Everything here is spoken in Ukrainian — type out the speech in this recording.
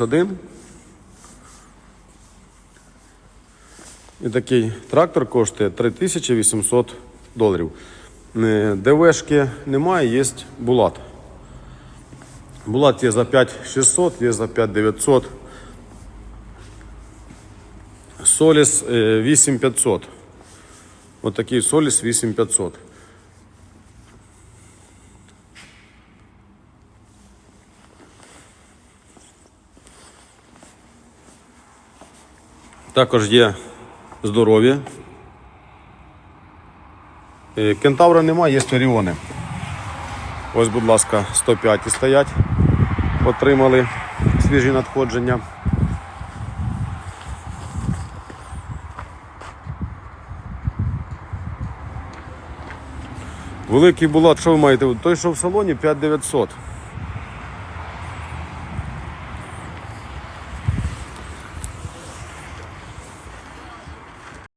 Один. І такий трактор коштує 3800 доларів. Е, ДВшки немає, є Булат. Булат є за 5600, є за 5900. Соліс е, 8500. Ось такий Соліс 8500. Також є здорові. Е, Кентавра немає, є Оріони. Ось, будь ласка, 105 стоять. Отримали свіжі надходження. Великий булат, що ви маєте? Той, що в салоні 5900.